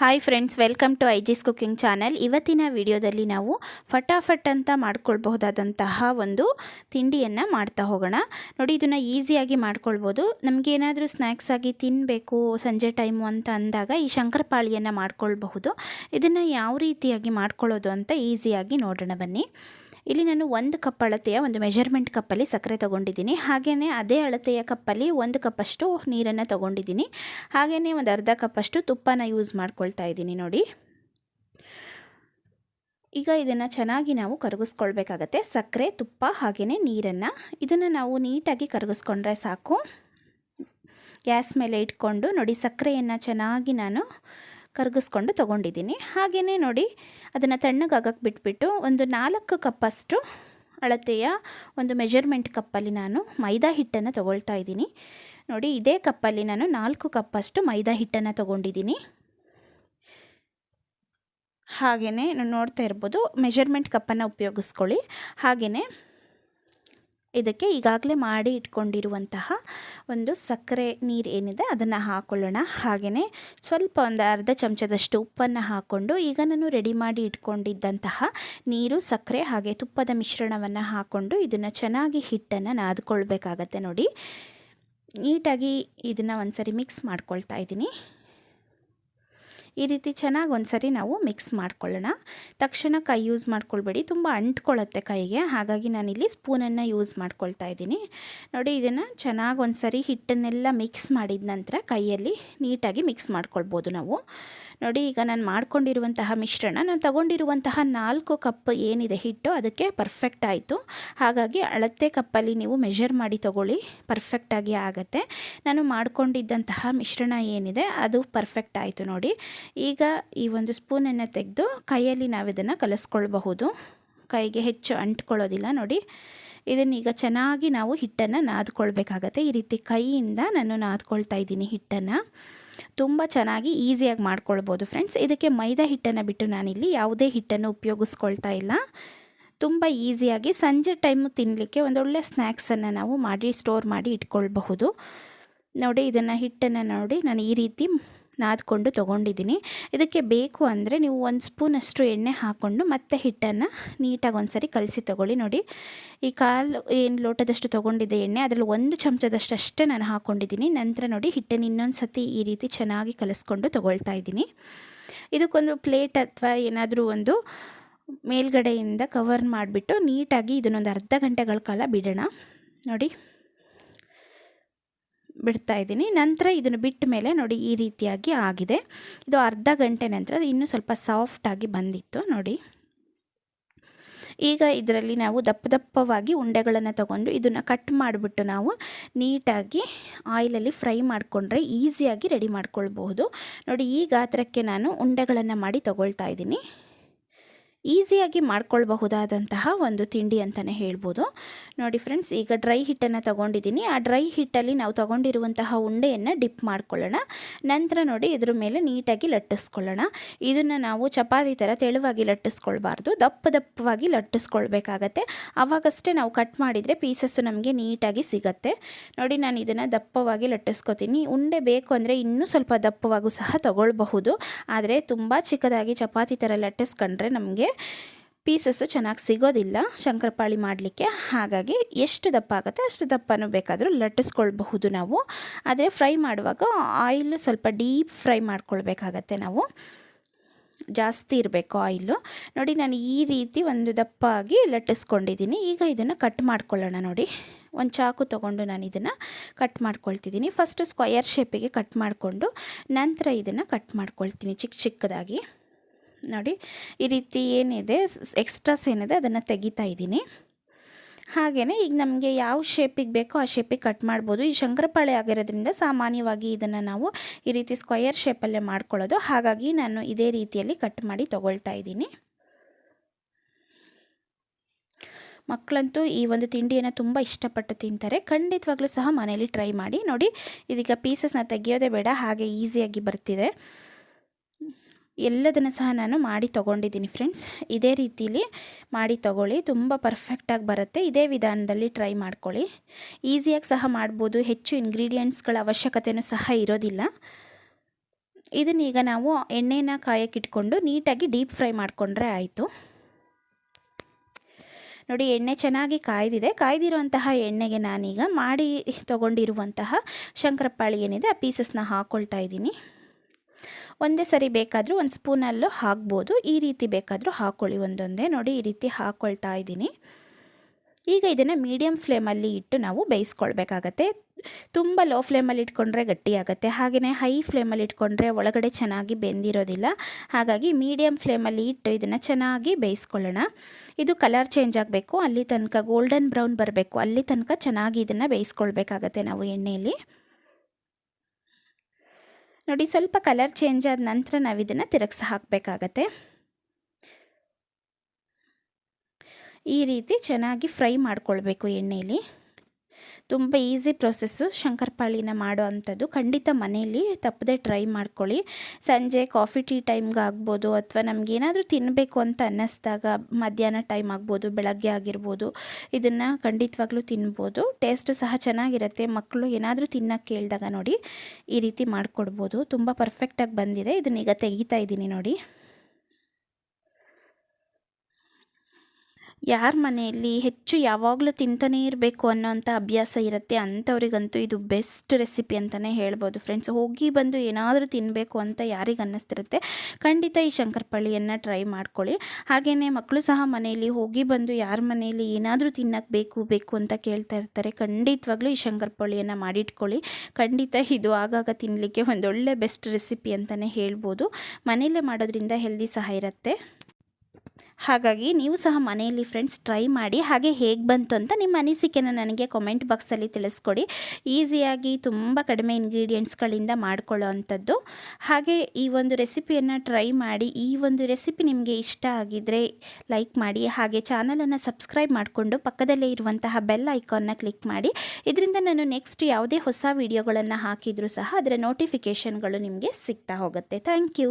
Hi friends welcome to ಐ ಜಿಸ್ cooking channel ಇವತ್ತಿನ ವಿಡಿಯೋದಲ್ಲಿ ನಾವು ಫಟಾಫಟ್ ಅಂತ ಮಾಡ್ಕೊಳ್ಬಹುದಾದಂತಹ ಒಂದು ತಿಂಡಿಯನ್ನು ಮಾಡ್ತಾ ಹೋಗೋಣ. ನೋಡಿ, ಇದನ್ನು ಈಸಿಯಾಗಿ ಮಾಡ್ಕೊಳ್ಬೋದು. ನಮಗೇನಾದರೂ ಸ್ನ್ಯಾಕ್ಸ್ ಆಗಿ ತಿನ್ನಬೇಕು ಸಂಜೆ ಟೈಮು ಅಂತ ಅಂದಾಗ ಈ ಶಂಕರಪಾಳಿಯನ್ನು ಮಾಡ್ಕೊಳ್ಬಹುದು. ಇದನ್ನು ಯಾವ ರೀತಿಯಾಗಿ ಮಾಡ್ಕೊಳ್ಳೋದು ಅಂತ ಈಸಿಯಾಗಿ ನೋಡೋಣ ಬನ್ನಿ. ಇಲ್ಲಿ ನಾನು ಒಂದು ಕಪ್ ಅಳತೆಯ ಒಂದು ಮೆಜರ್ಮೆಂಟ್ ಕಪ್ಪಲ್ಲಿ ಸಕ್ಕರೆ ತೊಗೊಂಡಿದ್ದೀನಿ. ಹಾಗೆಯೇ ಅದೇ ಅಳತೆಯ ಕಪ್ಪಲ್ಲಿ ಒಂದು ಕಪ್ಪಷ್ಟು ನೀರನ್ನು ತೊಗೊಂಡಿದ್ದೀನಿ. ಹಾಗೆಯೇ ಒಂದು ಅರ್ಧ ಕಪ್ಪಷ್ಟು ತುಪ್ಪನ ಯೂಸ್ ಮಾಡ್ಕೊಳ್ತಾ ಇದ್ದೀನಿ ನೋಡಿ. ಈಗ ಇದನ್ನು ಚೆನ್ನಾಗಿ ನಾವು ಕರಗಿಸ್ಕೊಳ್ಬೇಕಾಗತ್ತೆ. ಸಕ್ಕರೆ, ತುಪ್ಪ ಹಾಗೆಯೇ ನೀರನ್ನು. ಇದನ್ನು ನಾವು ನೀಟಾಗಿ ಕರಗಿಸ್ಕೊಂಡ್ರೆ ಸಾಕು. ಗ್ಯಾಸ್ ಮೇಲೆ ಇಟ್ಕೊಂಡು ನೋಡಿ ಸಕ್ಕರೆಯನ್ನು ಚೆನ್ನಾಗಿ ನಾನು ಕರಗಿಸ್ಕೊಂಡು ತೊಗೊಂಡಿದ್ದೀನಿ. ಹಾಗೆಯೇ ನೋಡಿ, ಅದನ್ನು ತಣ್ಣಗಾಗಕ್ಕೆ ಬಿಟ್ಬಿಟ್ಟು ಒಂದು ನಾಲ್ಕು ಕಪ್ಪಷ್ಟು ಅಳತೆಯ ಒಂದು ಮೆಜರ್ಮೆಂಟ್ ಕಪ್ಪಲ್ಲಿ ನಾನು ಮೈದಾ ಹಿಟ್ಟನ್ನು ತೊಗೊಳ್ತಾ ಇದ್ದೀನಿ. ನೋಡಿ, ಇದೇ ಕಪ್ಪಲ್ಲಿ ನಾನು ನಾಲ್ಕು ಕಪ್ಪಷ್ಟು ಮೈದಾ ಹಿಟ್ಟನ್ನು ತೊಗೊಂಡಿದ್ದೀನಿ. ಹಾಗೆಯೇ ನೋಡ್ತಾ ಇರ್ಬೋದು ಮೆಜರ್ಮೆಂಟ್ ಕಪ್ಪನ್ನು ಉಪಯೋಗಿಸ್ಕೊಳ್ಳಿ. ಹಾಗೆಯೇ ಇದಕ್ಕೆ ಈಗಾಗಲೇ ಮಾಡಿ ಇಟ್ಕೊಂಡಿರುವಂತಹ ಒಂದು ಸಕ್ಕರೆ ನೀರು ಏನಿದೆ ಅದನ್ನು ಹಾಕ್ಕೊಳ್ಳೋಣ ಹಾಗೆಯೇ ಸ್ವಲ್ಪ ಒಂದು ಅರ್ಧ ಚಮಚದಷ್ಟು ಉಪ್ಪನ್ನು ಹಾಕ್ಕೊಂಡು ಈಗ ನಾನು ರೆಡಿ ಮಾಡಿ ಇಟ್ಕೊಂಡಿದ್ದಂತಹ ನೀರು, ಸಕ್ಕರೆ ಹಾಗೆ ತುಪ್ಪದ ಮಿಶ್ರಣವನ್ನು ಹಾಕ್ಕೊಂಡು ಇದನ್ನು ಚೆನ್ನಾಗಿ ಹಿಟ್ಟನ್ನು ನಾದ್ಕೊಳ್ಬೇಕಾಗತ್ತೆ ನೋಡಿ. ನೀಟಾಗಿ ಇದನ್ನು ಒಂದು ಸರಿ ಮಿಕ್ಸ್ ಮಾಡ್ಕೊಳ್ತಾ ಇದ್ದೀನಿ. ಈ ರೀತಿ ಚೆನ್ನಾಗಿ ಒಂದು ಸರಿ ನಾವು ಮಿಕ್ಸ್ ಮಾಡ್ಕೊಳ್ಳೋಣ. ತಕ್ಷಣ ಕೈ ಯೂಸ್ ಮಾಡ್ಕೊಳ್ಬೇಡಿ. ತುಂಬ ಅಂಟ್ಕೊಳ್ಳುತ್ತೆ ಕೈಗೆ. ಹಾಗಾಗಿ ನಾನಿಲ್ಲಿ ಸ್ಪೂನನ್ನು ಯೂಸ್ ಮಾಡ್ಕೊಳ್ತಾ ಇದ್ದೀನಿ. ನೋಡಿ, ಇದನ್ನು ಚೆನ್ನಾಗಿ ಒಂದು ಸರಿ ಹಿಟ್ಟನ್ನೆಲ್ಲ ಮಿಕ್ಸ್ ಮಾಡಿದ ನಂತರ ಕೈಯಲ್ಲಿ ನೀಟಾಗಿ ಮಿಕ್ಸ್ ಮಾಡ್ಕೊಳ್ಬೋದು ನಾವು. ನೋಡಿ, ಈಗ ನಾನು ಮಾಡ್ಕೊಂಡಿರುವಂತಹ ಮಿಶ್ರಣ, ನಾನು ತಗೊಂಡಿರುವಂತಹ ನಾಲ್ಕು ಕಪ್ ಏನಿದೆ ಹಿಟ್ಟು, ಅದಕ್ಕೆ ಪರ್ಫೆಕ್ಟ್ ಆಯಿತು. ಹಾಗಾಗಿ ಅಳತೆ ಕಪ್ಪಲ್ಲಿ ನೀವು ಮೆಷರ್ ಮಾಡಿ ತಗೊಳ್ಳಿ ಪರ್ಫೆಕ್ಟಾಗಿ ಆಗುತ್ತೆ. ನಾನು ಮಾಡಿಕೊಂಡಿದ್ದಂತಹ ಮಿಶ್ರಣ ಏನಿದೆ, ಅದು ಪರ್ಫೆಕ್ಟ್ ಆಯಿತು ನೋಡಿ. ಈಗ ಈ ಒಂದು ಸ್ಪೂನನ್ನು ತೆಗೆದು ಕೈಯಲ್ಲಿ ನಾವು ಇದನ್ನು ಕಲಿಸ್ಕೊಳ್ಬಹುದು. ಕೈಗೆ ಹೆಚ್ಚು ಅಂಟ್ಕೊಳ್ಳೋದಿಲ್ಲ ನೋಡಿ. ಇದನ್ನೀಗ ಚೆನ್ನಾಗಿ ನಾವು ಹಿಟ್ಟನ್ನು ನಾದ್ಕೊಳ್ಬೇಕಾಗತ್ತೆ. ಈ ರೀತಿ ಕೈಯಿಂದ ನಾನು ನಾದ್ಕೊಳ್ತಾ ಇದ್ದೀನಿ ಹಿಟ್ಟನ್ನು. ತುಂಬ ಚೆನ್ನಾಗಿ ಈಸಿಯಾಗಿ ಮಾಡ್ಕೊಳ್ಬೋದು ಫ್ರೆಂಡ್ಸ್. ಇದಕ್ಕೆ ಮೈದಾ ಹಿಟ್ಟನ್ನು ಬಿಟ್ಟು ನಾನಿಲ್ಲಿ ಯಾವುದೇ ಹಿಟ್ಟನ್ನು ಉಪಯೋಗಿಸ್ಕೊಳ್ತಾ ಇಲ್ಲ. ತುಂಬ ಈಸಿಯಾಗಿ ಸಂಜೆ ಟೈಮು ತಿನ್ನಲಿಕ್ಕೆ ಒಂದೊಳ್ಳೆ ಸ್ನ್ಯಾಕ್ಸನ್ನು ನಾವು ಮಾಡಿ, ಸ್ಟೋರ್ ಮಾಡಿ ಇಟ್ಕೊಳ್ಬಹುದು. ನೋಡಿ, ಇದನ್ನು ಹಿಟ್ಟನ್ನು ನೋಡಿ ನಾನು ಈ ರೀತಿ ನಾದ್ಕೊಂಡು ತೊಗೊಂಡಿದ್ದೀನಿ. ಇದಕ್ಕೆ ಬೇಕು ಅಂದರೆ ನೀವು ಒಂದು ಸ್ಪೂನಷ್ಟು ಎಣ್ಣೆ ಹಾಕ್ಕೊಂಡು ಮತ್ತೆ ಹಿಟ್ಟನ್ನು ನೀಟಾಗಿ ಒಂದು ಸರಿ ಕಲಸಿ ತೊಗೊಳ್ಳಿ ನೋಡಿ. ಈ ಕಾಲು ಏನು ಲೋಟದಷ್ಟು ತೊಗೊಂಡಿದ್ದೆ ಎಣ್ಣೆ, ಅದರಲ್ಲಿ ಒಂದು ಚಮಚದಷ್ಟು ಅಷ್ಟೇ ನಾನು ಹಾಕ್ಕೊಂಡಿದ್ದೀನಿ ನಂತರ ನೋಡಿ ಹಿಟ್ಟನ್ನು ಇನ್ನೊಂದು ಸತಿ ಈ ರೀತಿ ಚೆನ್ನಾಗಿ ಕಲಿಸ್ಕೊಂಡು ತೊಗೊಳ್ತಾ ಇದ್ದೀನಿ. ಇದಕ್ಕೊಂದು ಪ್ಲೇಟ್ ಅಥವಾ ಏನಾದರೂ ಒಂದು ಮೇಲ್ಗಡೆಯಿಂದ ಕವರ್ ಮಾಡಿಬಿಟ್ಟು ನೀಟಾಗಿ ಇದನ್ನೊಂದು ಅರ್ಧ ಗಂಟೆಗಳ ಕಾಲ ಬಿಡೋಣ. ನೋಡಿ. ಬಿಡ್ತಾ ಇದ್ದೀನಿ. ನಂತರ ಇದನ್ನು ಬಿಟ್ಟ ಮೇಲೆ ನೋಡಿ ಈ ರೀತಿಯಾಗಿ ಆಗಿದೆ. ಇದು ಅರ್ಧ ಗಂಟೆ ನಂತರ ಇನ್ನೂ ಸ್ವಲ್ಪ ಸಾಫ್ಟಾಗಿ ಬಂದಿತ್ತು ನೋಡಿ. ಈಗ ಇದರಲ್ಲಿ ನಾವು ದಪ್ಪ ದಪ್ಪವಾಗಿ ಉಂಡೆಗಳನ್ನು ತಗೊಂಡು ಇದನ್ನು ಕಟ್ ಮಾಡಿಬಿಟ್ಟು ನಾವು ನೀಟಾಗಿ ಆಯಿಲಲ್ಲಿ ಫ್ರೈ ಮಾಡಿಕೊಂಡ್ರೆ ಈಸಿಯಾಗಿ ರೆಡಿ ಮಾಡ್ಕೊಳ್ಬಹುದು. ನೋಡಿ ಈ ಗಾತ್ರಕ್ಕೆ ನಾನು ಉಂಡೆಗಳನ್ನು ಮಾಡಿ ತಗೊಳ್ತಾ ಇದ್ದೀನಿ. ಈಸಿಯಾಗಿ ಮಾಡ್ಕೊಳ್ಬಹುದಾದಂತಹ ಒಂದು ತಿಂಡಿ ಅಂತಲೇ ಹೇಳ್ಬೋದು. ನೋಡಿ ಫ್ರೆಂಡ್ಸ್ ಈಗ ಡ್ರೈ ಹಿಟ್ಟನ್ನು ತೊಗೊಂಡಿದ್ದೀನಿ. ಆ ಡ್ರೈ ಹಿಟ್ಟಲ್ಲಿ ನಾವು ತೊಗೊಂಡಿರುವಂತಹ ಉಂಡೆಯನ್ನು ಡಿಪ್ ಮಾಡ್ಕೊಳ್ಳೋಣ. ನಂತರ ನೋಡಿ ಇದ್ರ ಮೇಲೆ ನೀಟಾಗಿ ಲಟ್ಟಿಸ್ಕೊಳ್ಳೋಣ. ಇದನ್ನು ನಾವು ಚಪಾತಿ ಥರ ತೆಳುವಾಗಿ ಲಟ್ಟಿಸ್ಕೊಳ್ಬಾರ್ದು. ದಪ್ಪ ದಪ್ಪವಾಗಿ ಲಟ್ಟಿಸ್ಕೊಳ್ಬೇಕಾಗತ್ತೆ. ಆವಾಗಷ್ಟೇ ನಾವು ಕಟ್ ಮಾಡಿದರೆ ಪೀಸಸ್ಸು ನಮಗೆ ನೀಟಾಗಿ ಸಿಗತ್ತೆ. ನೋಡಿ ನಾನು ಇದನ್ನು ದಪ್ಪವಾಗಿ ಲಟ್ಟಿಸ್ಕೊತೀನಿ. ಉಂಡೆ ಬೇಕು ಅಂದರೆ ಇನ್ನೂ ಸ್ವಲ್ಪ ದಪ್ಪವಾಗೂ ಸಹ ತಗೊಳ್ಬಹುದು. ಆದರೆ ತುಂಬ ಚಿಕ್ಕದಾಗಿ ಚಪಾತಿ ಥರ ಲಟ್ಟಿಸ್ಕೊಂಡ್ರೆ ನಮಗೆ ಪೀಸಸ್ಸು ಚೆನ್ನಾಗಿ ಸಿಗೋದಿಲ್ಲ ಶಂಕರಪಾಳಿ ಮಾಡಲಿಕ್ಕೆ. ಹಾಗಾಗಿ ಎಷ್ಟು ದಪ್ಪ ಆಗುತ್ತೆ ಅಷ್ಟು ದಪ್ಪನೂ ಬೇಕಾದರೂ ಲಟ್ಟಿಸ್ಕೊಳ್ಬಹುದು ನಾವು. ಆದರೆ ಫ್ರೈ ಮಾಡುವಾಗ ಆಯಿಲ್ ಸ್ವಲ್ಪ ಡೀಪ್ ಫ್ರೈ ಮಾಡ್ಕೊಳ್ಬೇಕಾಗತ್ತೆ ನಾವು. ಜಾಸ್ತಿ ಇರಬೇಕು ಆಯಿಲು ನೋಡಿ ನಾನು ಈ ರೀತಿ ಒಂದು ದಪ್ಪ ಆಗಿ ಲಟ್ಟಿಸ್ಕೊಂಡಿದ್ದೀನಿ. ಈಗ ಇದನ್ನು ಕಟ್ ಮಾಡ್ಕೊಳ್ಳೋಣ ನೋಡಿ. ಒಂದು ಚಾಕು ತೊಗೊಂಡು ನಾನು ಇದನ್ನು ಕಟ್ ಮಾಡ್ಕೊಳ್ತಿದ್ದೀನಿ. ಫಸ್ಟು ಸ್ಕ್ವಯರ್ ಶೇಪಿಗೆ ಕಟ್ ಮಾಡಿಕೊಂಡು ನಂತರ ಇದನ್ನು ಕಟ್ ಮಾಡ್ಕೊಳ್ತೀನಿ ಚಿಕ್ಕ ಚಿಕ್ಕದಾಗಿ. ನೋಡಿ, ಈ ರೀತಿ ಏನಿದೆ ಎಕ್ಸ್ಟ್ರಾಸ್ ಏನಿದೆ, ಅದನ್ನು ತೆಗಿತಾ ಇದ್ದೀನಿ. ಹಾಗೆಯೇ ಈಗ ನಮಗೆ ಯಾವ ಶೇಪಿಗೆ ಬೇಕೋ ಆ ಶೇಪಿಗೆ ಕಟ್ ಮಾಡ್ಬೋದು. ಈ ಶಂಕರಪಾಳೆ ಆಗಿರೋದ್ರಿಂದ ಸಾಮಾನ್ಯವಾಗಿ ಇದನ್ನು ನಾವು ಈ ರೀತಿ ಸ್ಕ್ವಯರ್ ಶೇಪಲ್ಲೇ ಮಾಡ್ಕೊಳ್ಳೋದು. ಹಾಗಾಗಿ ನಾನು ಇದೇ ರೀತಿಯಲ್ಲಿ ಕಟ್ ಮಾಡಿ ತೊಗೊಳ್ತಾ ಇದ್ದೀನಿ. ಮಕ್ಕಳಂತೂ ಈ ಒಂದು ತಿಂಡಿಯನ್ನು ತುಂಬ ಇಷ್ಟಪಟ್ಟು ತಿಂತಾರೆ. ಖಂಡಿತವಾಗ್ಲೂ ಸಹ ಮನೇಲಿ ಟ್ರೈ ಮಾಡಿ ನೋಡಿ. ಇದೀಗ ಪೀಸಸ್ನ ತೆಗಿಯೋದೇ ಬೇಡ, ಹಾಗೆ ಈಸಿಯಾಗಿ ಬರ್ತಿದೆ. ಎಲ್ಲದನ್ನು ಸಹ ನಾನು ಮಾಡಿ ತೊಗೊಂಡಿದ್ದೀನಿ ಫ್ರೆಂಡ್ಸ್. ಇದೇ ರೀತಿಲಿ ಮಾಡಿ ತೊಗೊಳ್ಳಿ. ತುಂಬ ಪರ್ಫೆಕ್ಟಾಗಿ ಬರುತ್ತೆ. ಇದೇ ವಿಧಾನದಲ್ಲಿ ಟ್ರೈ ಮಾಡ್ಕೊಳ್ಳಿ. ಈಸಿಯಾಗಿ ಸಹ ಮಾಡ್ಬೋದು. ಹೆಚ್ಚು ಇಂಗ್ರೀಡಿಯೆಂಟ್ಸ್ಗಳ ಅವಶ್ಯಕತೆಯೂ ಸಹ ಇರೋದಿಲ್ಲ. ಇದನ್ನೀಗ ನಾವು ಎಣ್ಣೆನ ಕಾಯಕ್ಕಿಟ್ಕೊಂಡು ನೀಟಾಗಿ ಡೀಪ್ ಫ್ರೈ ಮಾಡಿಕೊಂಡ್ರೆ ಆಯಿತು. ನೋಡಿ, ಎಣ್ಣೆ ಚೆನ್ನಾಗಿ ಕಾಯ್ದಿದೆ. ಕಾಯ್ದಿರುವಂತಹ ಎಣ್ಣೆಗೆ ನಾನೀಗ ಮಾಡಿ ತೊಗೊಂಡಿರುವಂತಹ ಶಂಕರಪಾಳಿ ಏನಿದೆ, ಆ ಪೀಸಸ್ನ ಹಾಕ್ಕೊಳ್ತಾ ಇದ್ದೀನಿ. ಒಂದೇ ಸರಿ ಬೇಕಾದರೂ ಒಂದು ಸ್ಪೂನಲ್ಲೂ ಹಾಕ್ಬೋದು. ಈ ರೀತಿ ಬೇಕಾದರೂ ಹಾಕ್ಕೊಳ್ಳಿ ಒಂದೊಂದೇ ನೋಡಿ ಈ ರೀತಿ ಹಾಕ್ಕೊಳ್ತಾ ಇದ್ದೀನಿ. ಈಗ ಇದನ್ನು ಮೀಡಿಯಮ್ ಫ್ಲೇಮಲ್ಲಿ ಇಟ್ಟು ನಾವು ಬೇಯಿಸ್ಕೊಳ್ಬೇಕಾಗತ್ತೆ. ತುಂಬ ಲೋ ಫ್ಲೇಮಲ್ಲಿ ಇಟ್ಕೊಂಡ್ರೆ ಗಟ್ಟಿಯಾಗುತ್ತೆ. ಹಾಗೆಯೇ ಹೈ ಫ್ಲೇಮಲ್ಲಿ ಇಟ್ಕೊಂಡ್ರೆ ಒಳಗಡೆ ಚೆನ್ನಾಗಿ ಬೆಂದಿರೋದಿಲ್ಲ. ಹಾಗಾಗಿ ಮೀಡಿಯಮ್ ಫ್ಲೇಮಲ್ಲಿ ಇಟ್ಟು ಇದನ್ನು ಚೆನ್ನಾಗಿ ಬೇಯಿಸ್ಕೊಳ್ಳೋಣ. ಇದು ಕಲರ್ ಚೇಂಜ್ ಆಗಬೇಕು. ಅಲ್ಲಿ ತನಕ ಗೋಲ್ಡನ್ ಬ್ರೌನ್ ಬರಬೇಕು. ಅಲ್ಲಿ ತನಕ ಚೆನ್ನಾಗಿ ಇದನ್ನು ಬೇಯಿಸ್ಕೊಳ್ಬೇಕಾಗತ್ತೆ ನಾವು ಎಣ್ಣೆಯಲ್ಲಿ ನೋಡಿ, ಸ್ವಲ್ಪ ಕಲರ್ ಚೇಂಜ್ ಆದ ನಂತರ ನಾವು ಇದನ್ನು ತಿರುಗಿಸಿ ಹಾಕಬೇಕಾಗತ್ತೆ. ಈ ರೀತಿ ಚೆನ್ನಾಗಿ ಫ್ರೈ ಮಾಡ್ಕೊಳ್ಬೇಕು ಎಣ್ಣೆಯಲ್ಲಿ ತುಂಬ ಈಸಿ ಪ್ರೊಸೆಸ್ಸು ಶಂಕರಪಾಳಿನ ಮಾಡೋ ಅಂಥದ್ದು. ಖಂಡಿತ ಮನೆಯಲ್ಲಿ ತಪ್ಪದೆ ಟ್ರೈ ಮಾಡ್ಕೊಳ್ಳಿ. ಸಂಜೆ ಕಾಫಿ, ಟೀ ಟೈಮ್ಗೆ ಆಗ್ಬೋದು ಅಥವಾ ನಮಗೇನಾದರೂ ತಿನ್ನಬೇಕು ಅಂತ ಅನ್ನಿಸ್ದಾಗ ಮಧ್ಯಾಹ್ನ ಟೈಮ್ ಆಗ್ಬೋದು, ಬೆಳಗ್ಗೆ ಆಗಿರ್ಬೋದು, ಇದನ್ನು ಖಂಡಿತವಾಗ್ಲೂ ತಿನ್ಬೋದು. ಟೇಸ್ಟು ಸಹ ಚೆನ್ನಾಗಿರುತ್ತೆ. ಮಕ್ಕಳು ಏನಾದರೂ ತಿನ್ನೋಕ್ಕೆ ಕೇಳಿದಾಗ ನೋಡಿ ಈ ರೀತಿ ಮಾಡಿಕೊಡ್ಬೋದು. ತುಂಬ ಪರ್ಫೆಕ್ಟಾಗಿ ಬಂದಿದೆ. ಇದನ್ನೀಗ ತೆಗಿತಾ ಇದ್ದೀನಿ ನೋಡಿ. ಯಾರ ಮನೆಯಲ್ಲಿ ಹೆಚ್ಚು ಯಾವಾಗಲೂ ತಿಂತಾನೇ ಇರಬೇಕು ಅನ್ನೋಂಥ ಅಭ್ಯಾಸ ಇರುತ್ತೆ, ಅಂಥವ್ರಿಗಂತೂ ಇದು ಬೆಸ್ಟ್ ರೆಸಿಪಿ ಅಂತಲೇ ಹೇಳ್ಬೋದು ಫ್ರೆಂಡ್ಸ್. ಹೋಗಿ ಬಂದು ಏನಾದರೂ ತಿನ್ನಬೇಕು ಅಂತ ಯಾರಿಗೆ ಅನ್ನಿಸ್ತಿರುತ್ತೆ, ಖಂಡಿತ ಈ ಶಂಕರಪಳ್ಳಿಯನ್ನು ಟ್ರೈ ಮಾಡ್ಕೊಳ್ಳಿ. ಹಾಗೆಯೇ ಮಕ್ಕಳು ಸಹ ಮನೆಯಲ್ಲಿ ಹೋಗಿ ಬಂದು ಯಾರ ಮನೆಯಲ್ಲಿ ಏನಾದರೂ ತಿನ್ನಕ್ಕೆ ಬೇಕು ಬೇಕು ಅಂತ ಕೇಳ್ತಾ ಇರ್ತಾರೆ, ಖಂಡಿತವಾಗ್ಲೂ ಈ ಶಂಕರಪಳ್ಳಿಯನ್ನು ಮಾಡಿಟ್ಕೊಳ್ಳಿ. ಖಂಡಿತ ಇದು ಆಗಾಗ ತಿನ್ನಲಿಕ್ಕೆ ಒಂದೊಳ್ಳೆ ಬೆಸ್ಟ್ ರೆಸಿಪಿ ಅಂತಲೇ ಹೇಳ್ಬೋದು. ಮನೆಯಲ್ಲೇ ಮಾಡೋದ್ರಿಂದ ಹೆಲ್ದಿ ಸಹ ಇರುತ್ತೆ. ಹಾಗಾಗಿ ನೀವು ಸಹ ಮನೆಯಲ್ಲಿ ಫ್ರೆಂಡ್ಸ್ ಟ್ರೈ ಮಾಡಿ ಹಾಗೆ ಹೇಗೆ ಬಂತು ಅಂತ ನಿಮ್ಮ ಅನಿಸಿಕೆನ ನನಗೆ ಕಾಮೆಂಟ್ ಬಾಕ್ಸಲ್ಲಿ ತಿಳಿಸ್ಕೊಡಿ. ಈಸಿಯಾಗಿ ತುಂಬ ಕಡಿಮೆ ಇಂಗ್ರೀಡಿಯೆಂಟ್ಸ್ಗಳಿಂದ ಮಾಡ್ಕೊಳ್ಳೋ ಅಂಥದ್ದು. ಹಾಗೆ ಈ ಒಂದು ರೆಸಿಪಿಯನ್ನು ಟ್ರೈ ಮಾಡಿ, ಈ ಒಂದು ರೆಸಿಪಿ ನಿಮಗೆ ಇಷ್ಟ ಆಗಿದ್ದರೆ ಲೈಕ್ ಮಾಡಿ, ಹಾಗೆ ಚಾನಲನ್ನು ಸಬ್ಸ್ಕ್ರೈಬ್ ಮಾಡಿಕೊಂಡು ಪಕ್ಕದಲ್ಲೇ ಇರುವಂತಹ ಬೆಲ್ ಐಕಾನ್ನ ಕ್ಲಿಕ್ ಮಾಡಿ. ಇದರಿಂದ ನಾನು ನೆಕ್ಸ್ಟ್ ಯಾವುದೇ ಹೊಸ ವೀಡಿಯೋಗಳನ್ನು ಹಾಕಿದರೂ ಸಹ ಅದರ ನೋಟಿಫಿಕೇಷನ್ಗಳು ನಿಮಗೆ ಸಿಗ್ತಾ ಹೋಗುತ್ತೆ. Thank you